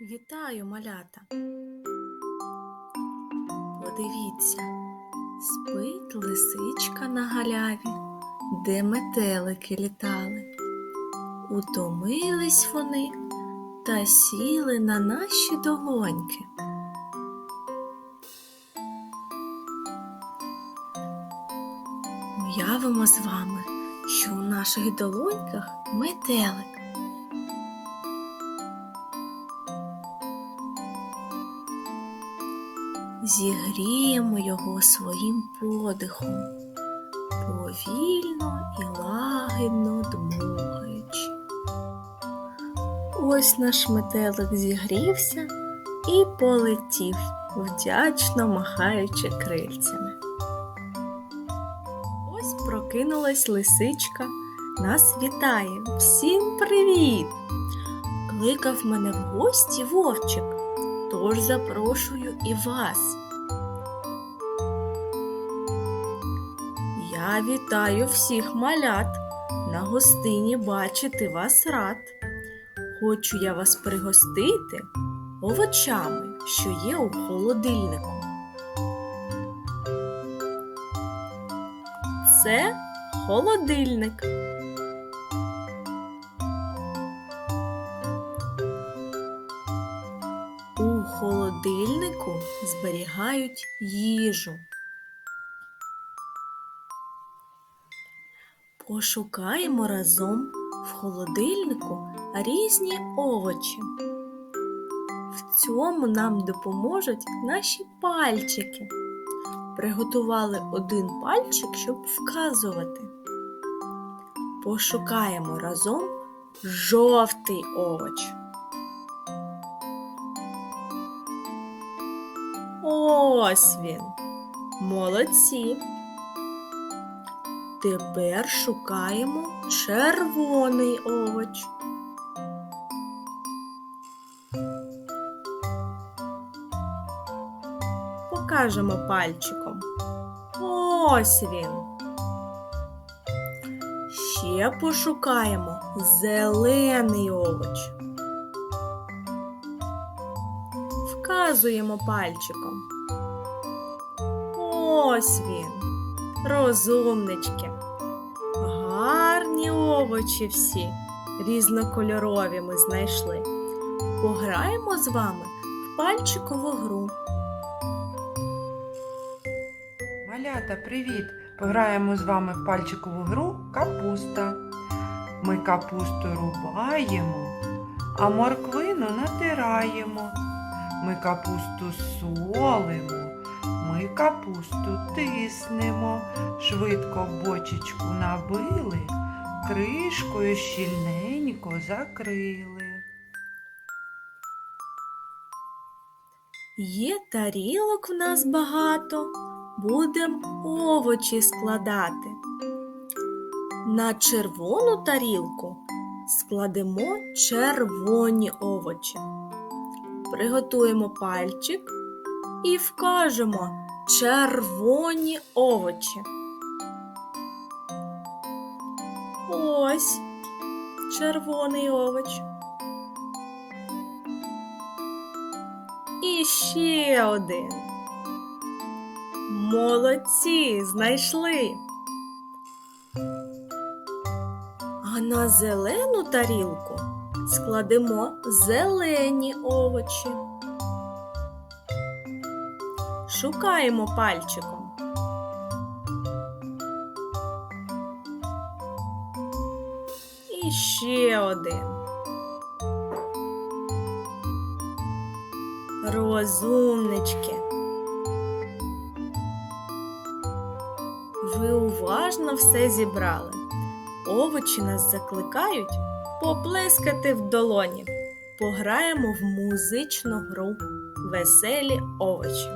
Вітаю, малята! Подивіться, спить лисичка на галяві, де метелики літали. Утомились вони та сіли на наші долоньки. Уявимо з вами, що у наших долоньках метелик. Зігріємо його своїм подихом, повільно і лагідно дмухаючи. Ось наш метелик зігрівся і полетів, вдячно махаючи крильцями. Ось прокинулась лисичка, нас вітає. Всім привіт! Кликав мене в гості вовчик, тож запрошую і вас. Я вітаю всіх малят. На гостині бачити вас рад. Хочу я вас пригостити овочами, що є у холодильнику. Це холодильник. У холодильнику зберігають їжу. Пошукаємо разом в холодильнику різні овочі. В цьому нам допоможуть наші пальчики. Приготували один пальчик, щоб вказувати. Пошукаємо разом жовтий овоч. Ось він. Молодці. Тепер шукаємо червоний овоч. Покажемо пальчиком. Ось він. Ще пошукаємо зелений овоч. Вказуємо пальчиком. Ось він. Розумнички. Овочі всі, різнокольорові ми знайшли. Пограємо з вами в пальчикову гру. Малята, привіт! Пограємо з вами в пальчикову гру капуста. Ми капусту рубаємо, а морквину натираємо. Ми капусту солимо, ми капусту тиснемо, швидко бочечку набили, кришкою щільненько закрили. Є тарілок в нас багато, будем овочі складати. На червону тарілку складемо червоні овочі. Приготуємо пальчик і вкажемо червоні овочі. Ось червоний овоч. І ще один. Молодці, знайшли. А на зелену тарілку складемо зелені овочі. Шукаємо пальчиком. І ще один. Розумнички. Ви уважно все зібрали. Овочі нас закликають поплескати в долоні. Пограємо в музичну гру Веселі овочі.